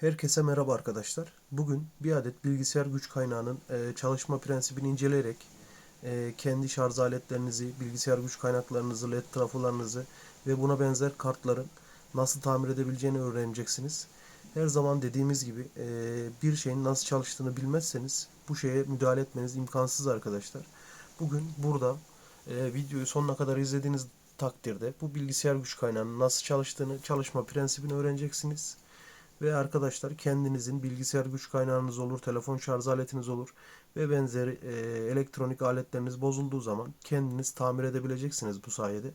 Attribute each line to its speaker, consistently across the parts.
Speaker 1: Herkese merhaba arkadaşlar. Bugün bir adet bilgisayar güç kaynağının e, çalışma prensibini inceleyerek e, kendi şarj aletlerinizi, bilgisayar güç kaynaklarınızı, led trafolarınızı ve buna benzer kartların nasıl tamir edebileceğini öğreneceksiniz. Her zaman dediğimiz gibi e, bir şeyin nasıl çalıştığını bilmezseniz bu şeye müdahale etmeniz imkansız arkadaşlar. Bugün burada videoyu sonuna kadar izlediğiniz takdirde bu bilgisayar güç kaynağının nasıl çalıştığını, çalışma prensibini öğreneceksiniz. Ve arkadaşlar kendinizin bilgisayar güç kaynağınız olur, telefon şarj aletiniz olur ve benzeri e, elektronik aletleriniz bozulduğu zaman kendiniz tamir edebileceksiniz bu sayede.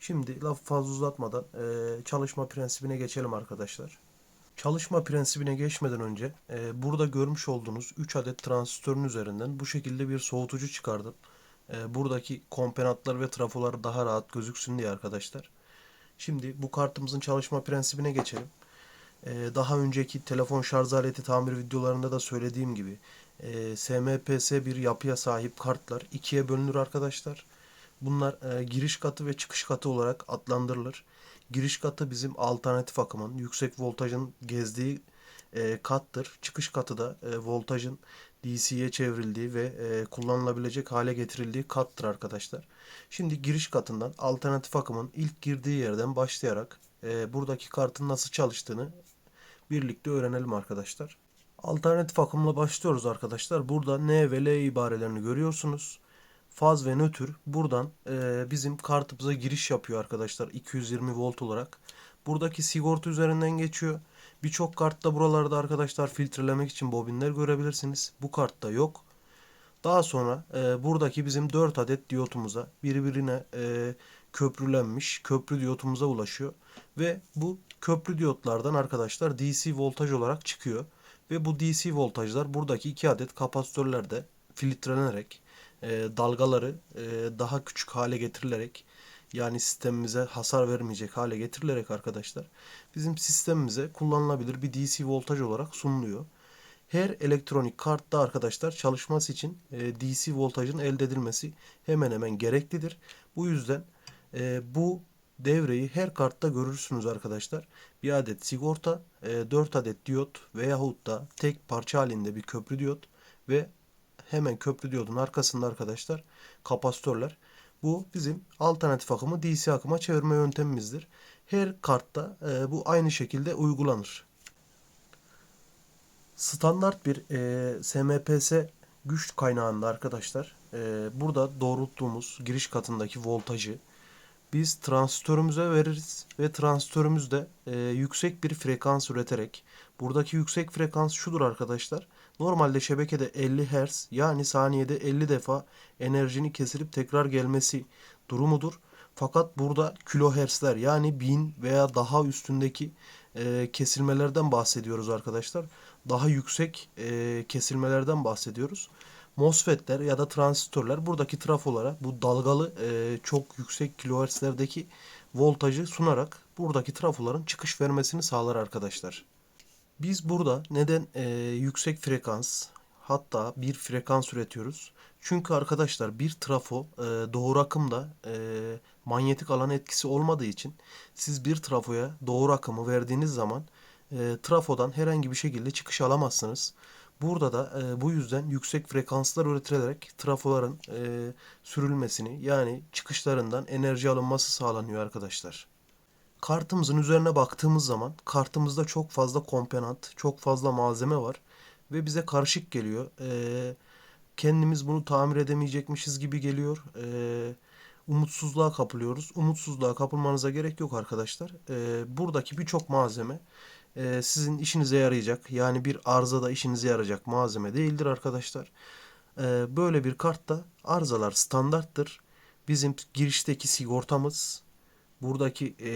Speaker 1: Şimdi lafı fazla uzatmadan e, çalışma prensibine geçelim arkadaşlar. Çalışma prensibine geçmeden önce e, burada görmüş olduğunuz 3 adet transistörün üzerinden bu şekilde bir soğutucu çıkardım. E, buradaki komponentler ve trafolar daha rahat gözüksün diye arkadaşlar. Şimdi bu kartımızın çalışma prensibine geçelim. Ee, daha önceki telefon şarj aleti tamir videolarında da söylediğim gibi e, SMPS bir yapıya sahip kartlar ikiye bölünür arkadaşlar. Bunlar e, giriş katı ve çıkış katı olarak adlandırılır. Giriş katı bizim alternatif akımın yüksek voltajın gezdiği e, kattır. Çıkış katı da e, voltajın DC'ye çevrildiği ve e, kullanılabilecek hale getirildiği kattır arkadaşlar. Şimdi giriş katından alternatif akımın ilk girdiği yerden başlayarak e, buradaki kartın nasıl çalıştığını birlikte öğrenelim arkadaşlar. Alternatif akımla başlıyoruz arkadaşlar. Burada N ve L ibarelerini görüyorsunuz. Faz ve nötr buradan e, bizim kartımıza giriş yapıyor arkadaşlar 220 volt olarak. Buradaki sigorta üzerinden geçiyor. Birçok kartta buralarda arkadaşlar filtrelemek için bobinler görebilirsiniz. Bu kartta yok. Daha sonra e, buradaki bizim 4 adet diyotumuza birbirine e, köprülenmiş köprü diyotumuza ulaşıyor. Ve bu köprü diyotlardan arkadaşlar DC voltaj olarak çıkıyor. Ve bu DC voltajlar buradaki 2 adet kapasitörlerde filtrelenerek e, dalgaları e, daha küçük hale getirilerek yani sistemimize hasar vermeyecek hale getirilerek arkadaşlar bizim sistemimize kullanılabilir bir DC voltaj olarak sunuluyor. Her elektronik kartta arkadaşlar çalışması için e, DC voltajın elde edilmesi hemen hemen gereklidir. Bu yüzden e, bu devreyi her kartta görürsünüz arkadaşlar. Bir adet sigorta, e, 4 adet diyot veyahut da tek parça halinde bir köprü diyot ve hemen köprü diyodun arkasında arkadaşlar kapasitörler. Bu bizim alternatif akımı DC akıma çevirme yöntemimizdir. Her kartta e, bu aynı şekilde uygulanır. Standart bir e, SMPS güç kaynağında arkadaşlar e, burada doğrulttuğumuz giriş katındaki voltajı biz transistörümüze veririz ve transistörümüz de e, yüksek bir frekans üreterek buradaki yüksek frekans şudur arkadaşlar. Normalde şebekede 50 Hz yani saniyede 50 defa enerjinin kesilip tekrar gelmesi durumudur. Fakat burada kilohertzler yani 1000 veya daha üstündeki e, kesilmelerden bahsediyoruz arkadaşlar. Daha yüksek e, kesilmelerden bahsediyoruz. MOSFET'ler ya da transistörler buradaki trafolara bu dalgalı e, çok yüksek kilohertzlerdeki voltajı sunarak buradaki trafoların çıkış vermesini sağlar arkadaşlar. Biz burada neden e, yüksek frekans hatta bir frekans üretiyoruz? Çünkü arkadaşlar bir trafo e, doğru akımda e, manyetik alan etkisi olmadığı için siz bir trafoya doğru akımı verdiğiniz zaman e, trafodan herhangi bir şekilde çıkış alamazsınız. Burada da e, bu yüzden yüksek frekanslar üretilerek trafoların e, sürülmesini yani çıkışlarından enerji alınması sağlanıyor arkadaşlar. Kartımızın üzerine baktığımız zaman kartımızda çok fazla komponent, çok fazla malzeme var ve bize karışık geliyor. E, kendimiz bunu tamir edemeyecekmişiz gibi geliyor. E, umutsuzluğa kapılıyoruz. Umutsuzluğa kapılmanıza gerek yok arkadaşlar. E, buradaki birçok malzeme e, sizin işinize yarayacak yani bir arızada işinize yarayacak malzeme değildir arkadaşlar. E, böyle bir kartta arızalar standarttır. Bizim girişteki sigortamız, buradaki e,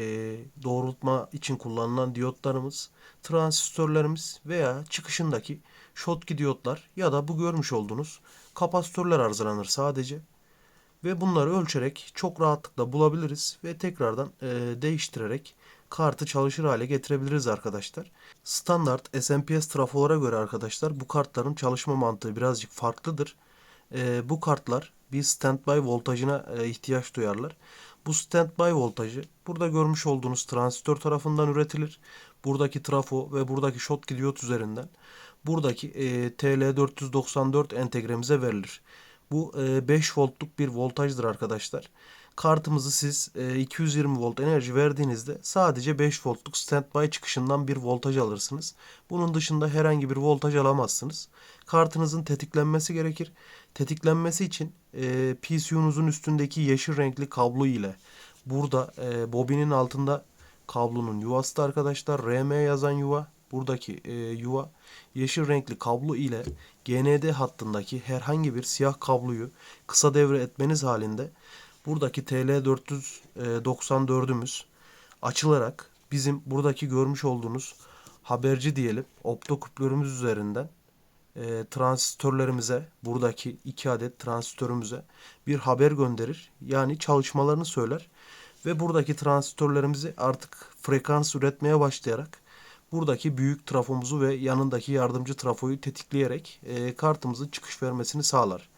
Speaker 1: doğrultma için kullanılan diyotlarımız, transistörlerimiz veya çıkışındaki Schottky diyotlar ya da bu görmüş olduğunuz kapasitörler arızalanır sadece. Ve bunları ölçerek çok rahatlıkla bulabiliriz ve tekrardan e, değiştirerek kartı çalışır hale getirebiliriz arkadaşlar. Standart SMPS trafolara göre arkadaşlar bu kartların çalışma mantığı birazcık farklıdır. E, bu kartlar bir standby voltajına e, ihtiyaç duyarlar. Bu standby voltajı burada görmüş olduğunuz transistör tarafından üretilir. buradaki trafo ve buradaki short diyot üzerinden buradaki e, TL494 entegremize verilir. Bu e, 5 voltluk bir voltajdır arkadaşlar. Kartımızı siz e, 220 volt enerji verdiğinizde sadece 5 voltluk standby çıkışından bir voltaj alırsınız. Bunun dışında herhangi bir voltaj alamazsınız. Kartınızın tetiklenmesi gerekir. Tetiklenmesi için e, PCU'nuzun üstündeki yeşil renkli kablo ile burada e, bobinin altında kablonun yuvası da arkadaşlar RM yazan yuva buradaki e, yuva yeşil renkli kablo ile GND hattındaki herhangi bir siyah kabloyu kısa devre etmeniz halinde buradaki TL494'ümüz açılarak bizim buradaki görmüş olduğunuz haberci diyelim optoküplörümüz üzerinden e, transistörlerimize buradaki iki adet transistörümüze bir haber gönderir. Yani çalışmalarını söyler ve buradaki transistörlerimizi artık frekans üretmeye başlayarak buradaki büyük trafomuzu ve yanındaki yardımcı trafoyu tetikleyerek e, kartımızın çıkış vermesini sağlar.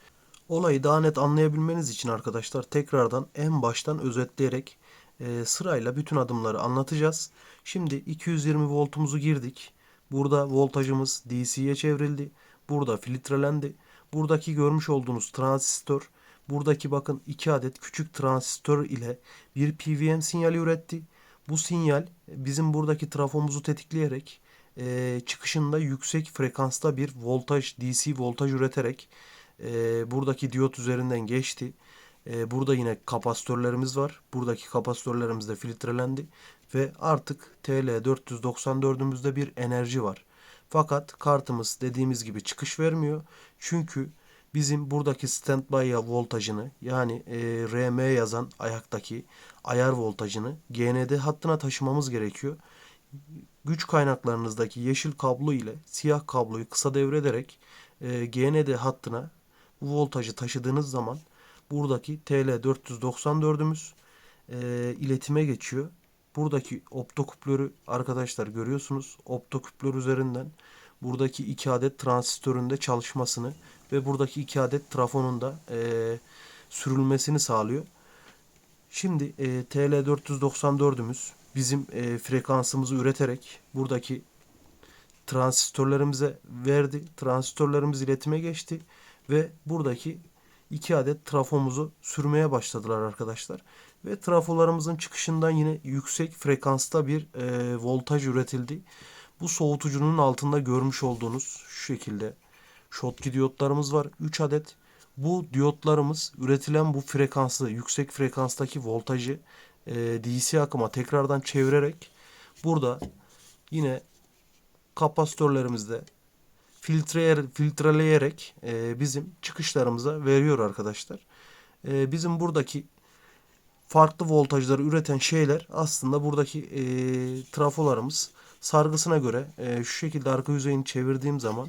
Speaker 1: Olayı daha net anlayabilmeniz için arkadaşlar tekrardan en baştan özetleyerek e, sırayla bütün adımları anlatacağız. Şimdi 220 voltumuzu girdik. Burada voltajımız DC'ye çevrildi. Burada filtrelendi. Buradaki görmüş olduğunuz transistör buradaki bakın iki adet küçük transistör ile bir PWM sinyali üretti. Bu sinyal bizim buradaki trafomuzu tetikleyerek e, çıkışında yüksek frekansta bir voltaj DC voltaj üreterek e, buradaki diyot üzerinden geçti. E, burada yine kapasitörlerimiz var. Buradaki kapasitörlerimiz de filtrelendi ve artık TL494'ümüzde bir enerji var. Fakat kartımız dediğimiz gibi çıkış vermiyor. Çünkü bizim buradaki standby voltajını yani e, RM yazan ayaktaki ayar voltajını GND hattına taşımamız gerekiyor. Güç kaynaklarınızdaki yeşil kablo ile siyah kabloyu kısa devrederek e, GND hattına voltajı taşıdığınız zaman buradaki TL494'ümüz e, iletime geçiyor. Buradaki optoküplörü arkadaşlar görüyorsunuz. Optoküplör üzerinden buradaki iki adet transistörün de çalışmasını ve buradaki iki adet trafonun da e, sürülmesini sağlıyor. Şimdi e, TL494'ümüz bizim e, frekansımızı üreterek buradaki transistörlerimize verdi. Transistörlerimiz iletime geçti ve buradaki iki adet trafomuzu sürmeye başladılar arkadaşlar. Ve trafolarımızın çıkışından yine yüksek frekansta bir e, voltaj üretildi. Bu soğutucunun altında görmüş olduğunuz şu şekilde Schottky diyotlarımız var. 3 adet. Bu diyotlarımız üretilen bu frekansı, yüksek frekanstaki voltajı e, DC akıma tekrardan çevirerek burada yine kapasitörlerimizde filtre, filtreleyerek e, bizim çıkışlarımıza veriyor arkadaşlar. E, bizim buradaki farklı voltajları üreten şeyler aslında buradaki e, trafolarımız sargısına göre e, şu şekilde arka yüzeyini çevirdiğim zaman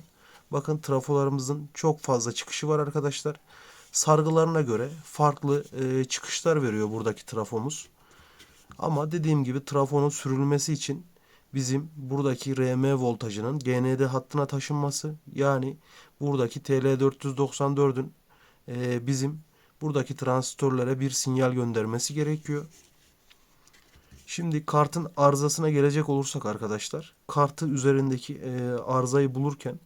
Speaker 1: bakın trafolarımızın çok fazla çıkışı var arkadaşlar. Sargılarına göre farklı e, çıkışlar veriyor buradaki trafomuz. Ama dediğim gibi trafonun sürülmesi için bizim buradaki RM voltajının GND hattına taşınması yani buradaki TL494'ün e, bizim buradaki transistörlere bir sinyal göndermesi gerekiyor. Şimdi kartın arızasına gelecek olursak arkadaşlar, kartı üzerindeki e, arızayı bulurken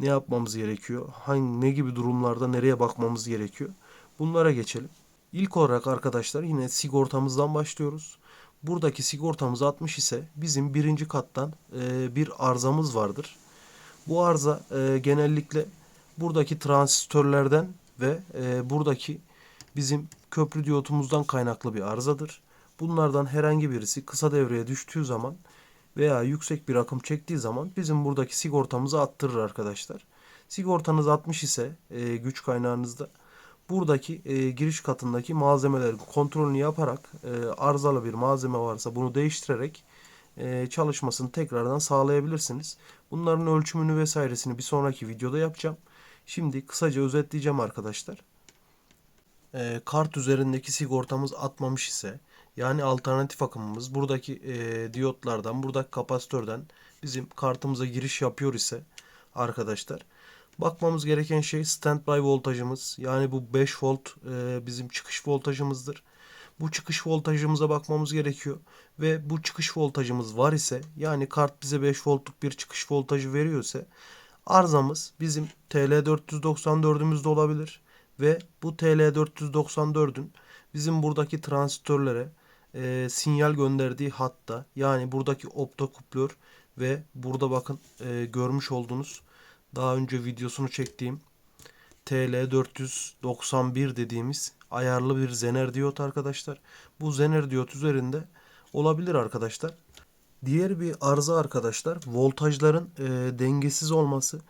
Speaker 1: ne yapmamız gerekiyor? Hangi ne gibi durumlarda nereye bakmamız gerekiyor? Bunlara geçelim. İlk olarak arkadaşlar yine sigortamızdan başlıyoruz. Buradaki sigortamız 60 ise bizim birinci kattan e, bir arızamız vardır. Bu arıza e, genellikle buradaki transistörlerden ve e, buradaki bizim köprü diyotumuzdan kaynaklı bir arızadır. Bunlardan herhangi birisi kısa devreye düştüğü zaman veya yüksek bir akım çektiği zaman bizim buradaki sigortamızı attırır arkadaşlar. Sigortanız 60 ise e, güç kaynağınızda buradaki e, giriş katındaki malzemelerin kontrolünü yaparak e, arızalı bir malzeme varsa bunu değiştirerek e, çalışmasını tekrardan sağlayabilirsiniz. Bunların ölçümünü vesairesini bir sonraki videoda yapacağım. Şimdi kısaca özetleyeceğim arkadaşlar. E, kart üzerindeki sigortamız atmamış ise yani alternatif akımımız buradaki e, diyotlardan, buradaki kapasitörden bizim kartımıza giriş yapıyor ise arkadaşlar bakmamız gereken şey standby voltajımız. Yani bu 5 volt e, bizim çıkış voltajımızdır. bu çıkış voltajımıza bakmamız gerekiyor. Ve bu çıkış voltajımız var ise yani kart bize 5 voltluk bir çıkış voltajı veriyorsa arızamız bizim TL494'ümüzde olabilir. Ve bu TL494'ün bizim buradaki transistörlere e, sinyal gönderdiği hatta yani buradaki optokuplör ve burada bakın e, görmüş olduğunuz daha önce videosunu çektiğim TL491 dediğimiz ayarlı bir zener diyot arkadaşlar. Bu zener diyot üzerinde olabilir arkadaşlar. Diğer bir arıza arkadaşlar voltajların e, dengesiz olması.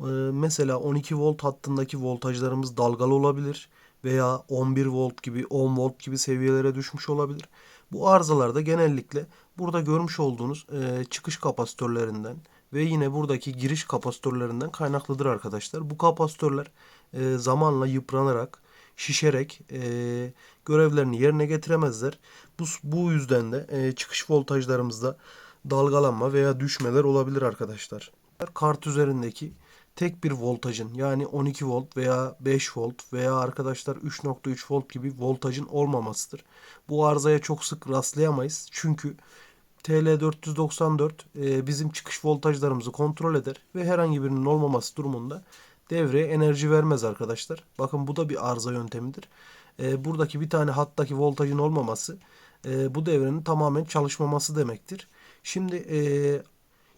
Speaker 1: E, mesela 12 volt hattındaki voltajlarımız dalgalı olabilir veya 11 volt gibi 10 volt gibi seviyelere düşmüş olabilir. Bu arızalarda genellikle burada görmüş olduğunuz e, çıkış kapasitörlerinden ve yine buradaki giriş kapasitörlerinden kaynaklıdır arkadaşlar. Bu kapasitörler e, zamanla yıpranarak, şişerek e, görevlerini yerine getiremezler. Bu, bu yüzden de e, çıkış voltajlarımızda dalgalanma veya düşmeler olabilir arkadaşlar. Kart üzerindeki tek bir voltajın yani 12 volt veya 5 volt veya arkadaşlar 3.3 volt gibi voltajın olmamasıdır. Bu arızaya çok sık rastlayamayız. Çünkü TL494 e, bizim çıkış voltajlarımızı kontrol eder ve herhangi birinin olmaması durumunda devreye enerji vermez arkadaşlar. Bakın bu da bir arıza yöntemidir. E, buradaki bir tane hattaki voltajın olmaması e, bu devrenin tamamen çalışmaması demektir. Şimdi e,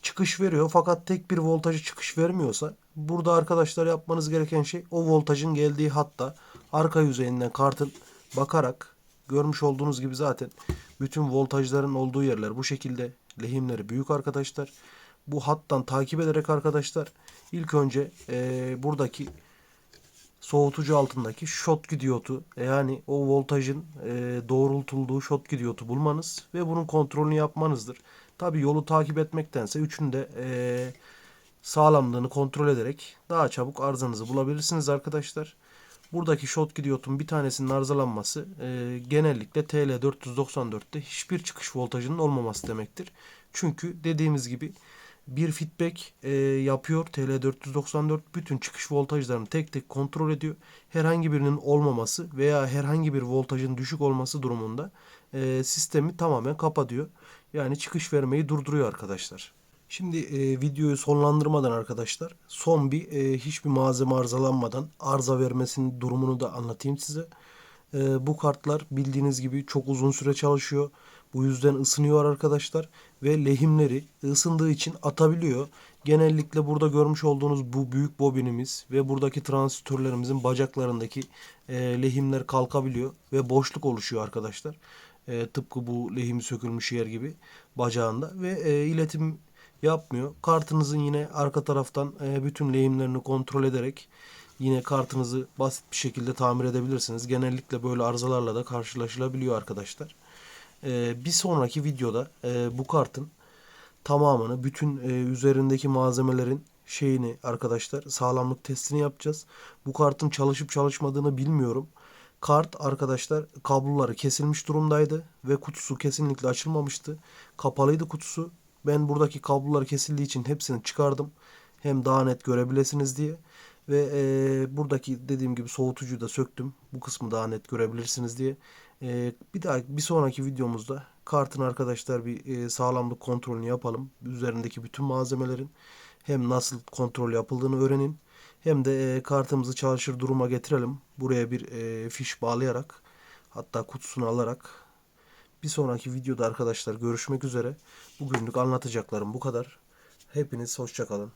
Speaker 1: çıkış veriyor fakat tek bir voltajı çıkış vermiyorsa burada arkadaşlar yapmanız gereken şey o voltajın geldiği hatta arka yüzeyinden kartın bakarak görmüş olduğunuz gibi zaten bütün voltajların olduğu yerler bu şekilde lehimleri büyük arkadaşlar. Bu hattan takip ederek arkadaşlar ilk önce e, buradaki soğutucu altındaki shot diyotu yani o voltajın e, doğrultulduğu shot diyotu bulmanız ve bunun kontrolünü yapmanızdır. Tabi yolu takip etmektense üçünü de e, sağlamlığını kontrol ederek daha çabuk arızanızı bulabilirsiniz arkadaşlar. Buradaki shot diyotun bir tanesinin arızalanması e, genellikle TL494'te hiçbir çıkış voltajının olmaması demektir. Çünkü dediğimiz gibi bir feedback e, yapıyor TL494 bütün çıkış voltajlarını tek tek kontrol ediyor. Herhangi birinin olmaması veya herhangi bir voltajın düşük olması durumunda e, sistemi tamamen kapatıyor. Yani çıkış vermeyi durduruyor arkadaşlar. Şimdi e, videoyu sonlandırmadan arkadaşlar son bir e, hiçbir malzeme arızalanmadan arıza vermesinin durumunu da anlatayım size. E, bu kartlar bildiğiniz gibi çok uzun süre çalışıyor. Bu yüzden ısınıyor arkadaşlar ve lehimleri ısındığı için atabiliyor. Genellikle burada görmüş olduğunuz bu büyük bobinimiz ve buradaki transistörlerimizin bacaklarındaki e, lehimler kalkabiliyor ve boşluk oluşuyor arkadaşlar. E, tıpkı bu lehim sökülmüş yer gibi bacağında ve e, iletim yapmıyor. Kartınızın yine arka taraftan e, bütün lehimlerini kontrol ederek yine kartınızı basit bir şekilde tamir edebilirsiniz. Genellikle böyle arızalarla da karşılaşılabiliyor arkadaşlar. E, bir sonraki videoda e, bu kartın tamamını bütün üzerindeki malzemelerin şeyini arkadaşlar sağlamlık testini yapacağız. Bu kartın çalışıp çalışmadığını bilmiyorum. Kart arkadaşlar kabloları kesilmiş durumdaydı ve kutusu kesinlikle açılmamıştı. Kapalıydı kutusu. Ben buradaki kablolar kesildiği için hepsini çıkardım. Hem daha net görebilirsiniz diye. Ve e, buradaki dediğim gibi soğutucuyu da söktüm. Bu kısmı daha net görebilirsiniz diye. E, bir daha bir sonraki videomuzda kartın arkadaşlar bir e, sağlamlık kontrolünü yapalım. Üzerindeki bütün malzemelerin hem nasıl kontrol yapıldığını öğrenin. Hem de e, kartımızı çalışır duruma getirelim. Buraya bir e, fiş bağlayarak hatta kutusunu alarak bir sonraki videoda arkadaşlar görüşmek üzere. Bugünlük anlatacaklarım bu kadar. Hepiniz hoşçakalın.